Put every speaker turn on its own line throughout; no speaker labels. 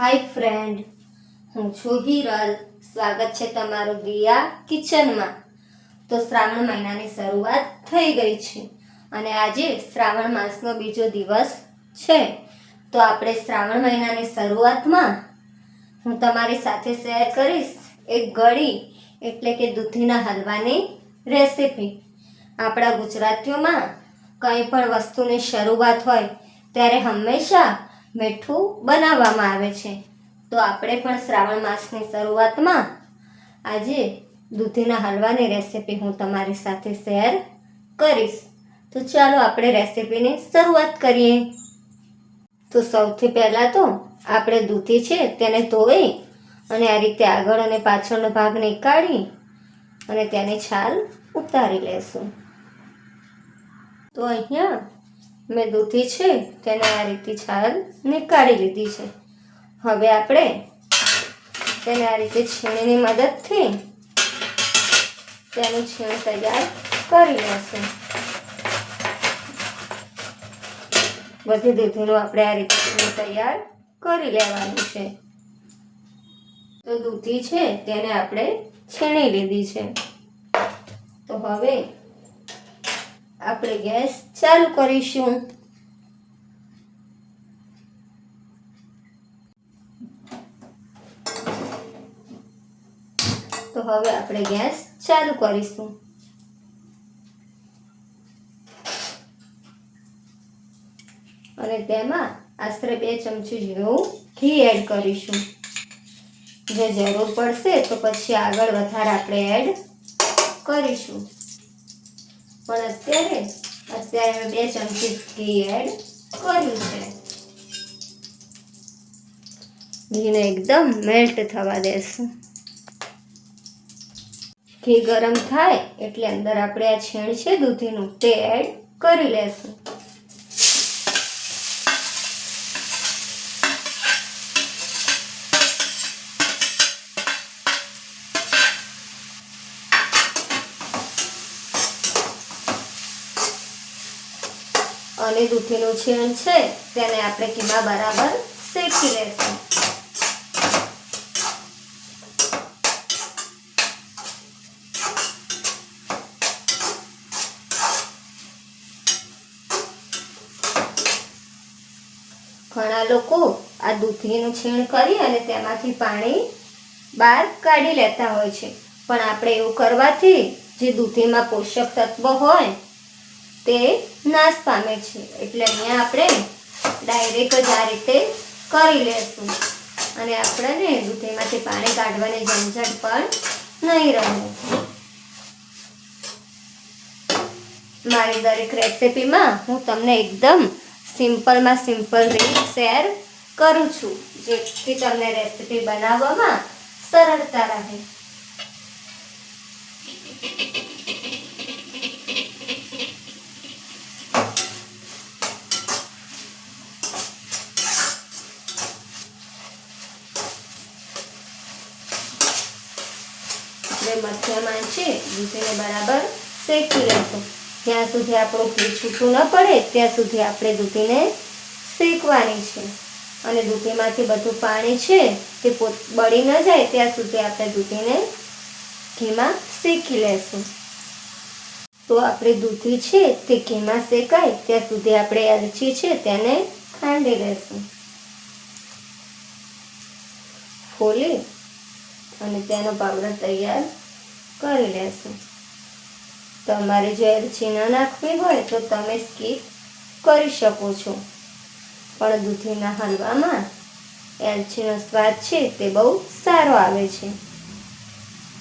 હાય friend હું છું હિરલ. સ્વાગત છે તમારું દિયા કિચનમાં. તો શ્રાવણ મહિનાની શરૂઆત થઈ ગઈ છે અને આજે શ્રાવણ માસનો બીજો દિવસ છે. તો આપણે શ્રાવણ મહિનાની શરૂઆતમાં હું તમારી સાથે શેર કરીશ એક ગળી એટલે કે દૂધીના હલવાની રેસીપી. આપણા ગુજરાતીઓમાં કંઈ પણ વસ્તુની શરૂઆત હોય ત્યારે હંમેશા મીઠું બનાવવામાં આવે છે. તો આપણે પણ શ્રાવણ માસની શરૂઆતમાં આજે દૂધીના હલવાની રેસીપી હું તમારી સાથે શેર કરીશ. તો ચાલો આપણે રેસીપીની શરૂઆત કરીએ. તો સૌથી પહેલાં તો આપણે દૂધી છે તેને ધોઈ અને આ રીતે આગળ અને પાછળનો ભાગ નીકાળી અને તેની છાલ ઉતારી લેશું. તો અહીંયા મેં દૂધી છે, તેને આ રીતે છાલ નીકાળી લીધી છે. હવે આપણે તેને આ રીતે છીણીની મદદથી તેનું છીણ તૈયાર કરી લેશું. બધી દૂધીનું આપણે આ રીતે છીણ તૈયાર કરી લેવાનું છે. તો દૂધી છે, તેને આપણે છીણી લીધી છે. તો હવે આપણે ગેસ ચાલુ કરીશું. તો હવે આપણે ગેસ ચાલુ કરીશું. અને તેમાં આશરે બે ચમચી જેવું ઘી એડ કરીશું. જો જરૂર પડશે તો પછી આગળ વધારે આપણે એડ કરીશું. પણ અત્યારે અત્યારે બે ચમચી ઘી એડ કર્યું છે. ઘીને એકદમ મેલ્ટ થવા દેશું. ઘી ગરમ થાય એટલે અંદર આપણે આ છેણ છે દૂધીનું તે એડ કરી લેશું. અને દૂધીનું છીણ છે, તેને આપણે કીમા બરાબર શેકી લેશું. ઘણા લોકો આ દૂધીનું છીણ કરી અને તેમાંથી પાણી બહાર કાઢી લેતા હોય છે. પણ આપણે એવું કરવાથી જે દૂધીમાં પોષક તત્વ હોય તે નાશ પામે છે. એટલે અહીંયા આપણે ડાયરેક્ટ જ આ રીતે કરી લેશું. અને આપણને દૂધીમાંથી પાણી કાઢવાની ઝંઝટ પણ નહીં રહે. મારી દરેક રેસિપીમાં હું તમને એકદમ સિમ્પલમાં સિમ્પલ રીત શેર કરું છું. જેથી તમને રેસિપી બનાવવામાં સરળતા રહે. મધ્યમ છે દૂધીને બરાબર શેકી લેશું. જ્યાં સુધી આપણું ઘી છૂટું ન પડે, ત્યાં સુધી આપણે દૂધીને શેકવાની છે. અને દૂધીમાંથી બધું પાણી છે, તે બળી ન જાય, ત્યાં સુધી આપણે દૂધીને ઘીમાં શેકી લેશું. તો આપણે દૂધી છે, તે ઘીમાં શેકાય, ત્યાં સુધી આપણે એલચી છે, તેને ખાંડી લેશું. ખોલી અને તેનો પાવડર તૈયાર કરી લેશું. તમારે જો એલચી ન નાખવી હોય તો તમે સ્કીપ કરી શકો છો. પણ દૂધીના હલવામાં એલચીનો સ્વાદ છે તે બહુ સારો આવે છે.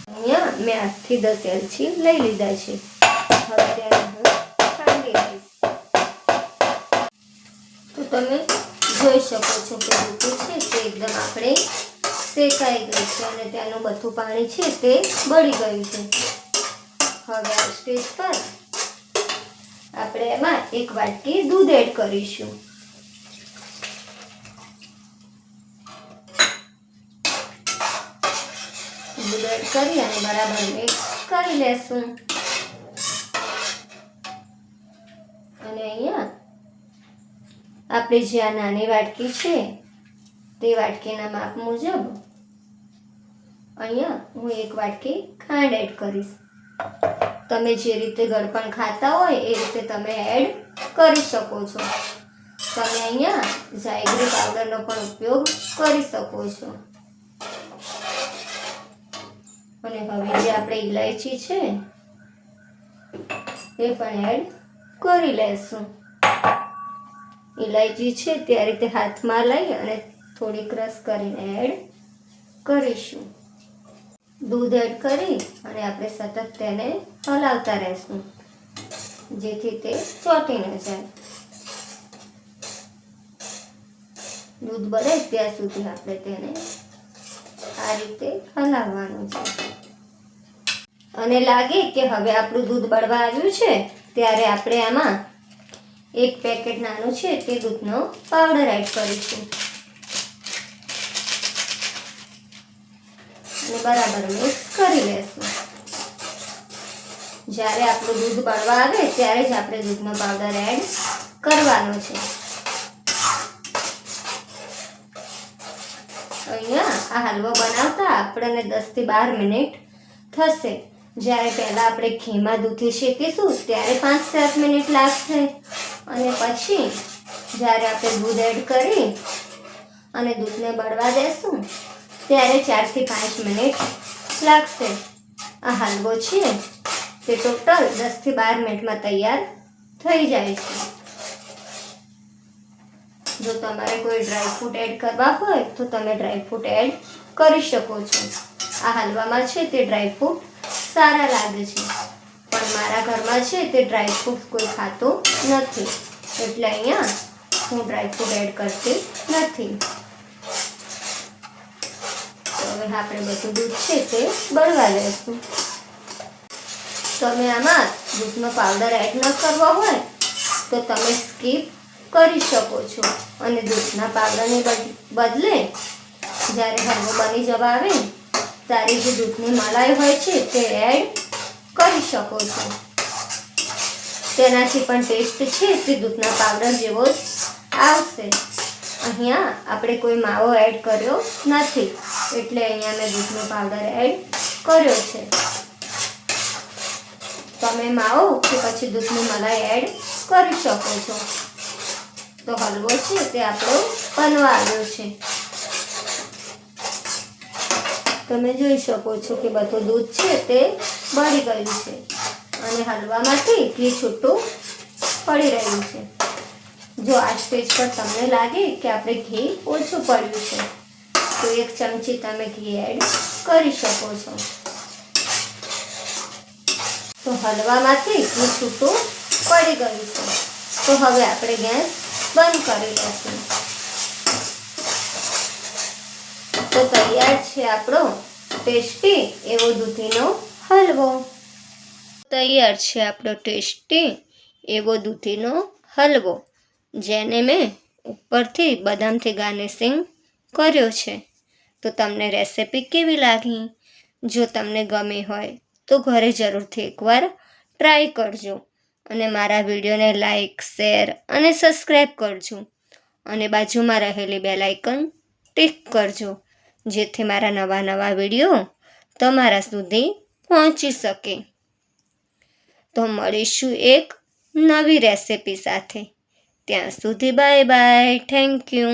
અહીંયા મેં આઠથી દસ એલચી લઈ લીધા છે. હવે તેને હું ખાંડી લઈશ. તો તમે જોઈ શકો છો કે દૂધી છે તે એકદમ આપણે શેકાઈ ગઈ છે અને ત્યાંનું બધું પાણી છે તે બળી ગયું છે. હવે આ સ્ટેજ પર આપણે એમાં એક વાટકી દૂધ એડ કરીશું. દૂધ એડ કરી અને બરાબર મિક્સ કરી લેશું. અને અહીંયા આપણે જે આ નાની વાટકી છે તે વાટકીના માપ મુજબ અહીંયા હું એક વાટકી ખાંડ એડ કરીશ. તમે જે રીતે ગળપણ ખાતા હોય એ રીતે તમે એડ કરી શકો છો. તમે અહીંયા જાયગ્રી પાવડરનો પણ ઉપયોગ કરી શકો છો. અને હવે જે આપણે ઇલાયચી છે, એ પણ એડ કરી લેશું. ઇલાયચી છે, તે રીતે હાથમાં લઈ અને થોડી ક્રશ કરીને એડ કરીશું. દૂધ એડ કરી અને આપણે સતત તેને હલાવતા રહેશું. જેથી તે ચોટી ન જાય. દૂધ બને ત્યાં સુધી આપણે તેને આ રીતે હલાવવાનું છે. અને લાગે કે હવે આપણું દૂધ બળવા આવ્યું છે, ત્યારે આપણે આમાં એક પેકેટ નાનું છે તે દૂધનો પાવડર એડ કરીશું. અને બરાબર મિક્સ કરી લેશું. જ્યારે આપણું દૂધ બળવા આવે ત્યારે જ આપણે દૂધનો પાવડર એડ કરવાનો છે. અહીંયા આ હલવો બનાવતા આપણને દસથી બાર મિનિટ થશે. જ્યારે પહેલાં આપણે ઘીમાં દૂધી શેકીશું, ત્યારે પાંચ સાત મિનિટ લાગશે. અને પછી જ્યારે આપણે દૂધ એડ કરી અને દૂધને બળવા દેશું ત્યારે ચારથી પાંચ મિનિટ લાગશે. આ હલવો છે. તે ટોટલ દસથી બાર મિનિટમાં તૈયાર થઈ જાય છે. જો તમારે કોઈ ડ્રાયફ્રૂટ એડ કરવા હોય, તો તમે ડ્રાયફ્રૂટ એડ કરી શકો છો. આ હલવામાં છે તે ડ્રાયફ્રૂટ સારા લાગે છે. પણ મારા ઘરમાં છે તે ડ્રાયફ્રૂટ કોઈ ખાતું નથી. એટલે અહીંયા હું ડ્રાયફ્રૂટ એડ કરતી નથી. આપણે બધું દૂધ છે તે બળવા લઈશું તમે આમાં દૂધનો પાવડર એડ ન કરવો હોય, તો તમે સ્કીપ કરી શકો છો. અને દૂધના પાવડરને બદ- બદલે જ્યારે હલવો બની જવા આવે, ત્યારે જે દૂધની મલાઈ હોય છે તે એડ કરી શકો છો. તેનાથી પણ ટેસ્ટ છે તે દૂધના પાવડર જેવો જ આવશે. અહીંયા આપણે કોઈ માવો એડ કર્યો નથી. એટલે અહીંયા મેં દૂધનો પાવડર એડ કર્યો છે. તમે માવો કે પછી દૂધની મલાઈ એડ કરી શકો છો. તો હલવો છે તે આપણો બનવા આવ્યો છે. તમે જોઈ શકો છો કે બધું દૂધ છે તે બળી ગયું છે. અને હલવામાંથી ઘી છૂટું પડી રહ્યું છે. જો આ સ્ટેજ પર તમને લાગે કે આપણે ઘી ઓછું પડ્યું છે, તો એક ચમચી તમે ઘી એડ કરી શકો છો. તો હલવામાંથી ઘી છૂટું પડી ગયું છે. તો હવે આપણે ગેસ બંધ કરી લઈશું. તો તૈયાર છે આપણો ટેસ્ટી એવો દૂધીનો હલવો. તૈયાર છે આપણો ટેસ્ટી એવો દૂધીનો હલવો. જેને મેં ઉપરથી બદામથી ગાર્નિશિંગ કર્યો છે. તો તમને રેસિપી કેવી લાગી? જો તમને ગમી હોય તો ઘરે જરૂરથી એકવાર ટ્રાય કરજો અને મારા વિડીયોને લાઈક, શેર અને સબસ્ક્રાઈબ કરજો. અને બાજુમાં રહેલી બેલ આઇકન ટિક કરજો, જેથી મારા નવા નવા વીડિયો તમારા સુધી પહોંચી શકે. તો મળીશું એક નવી રેસિપી સાથે. ત્યાં સુધી બાય બાય થેન્ક યુ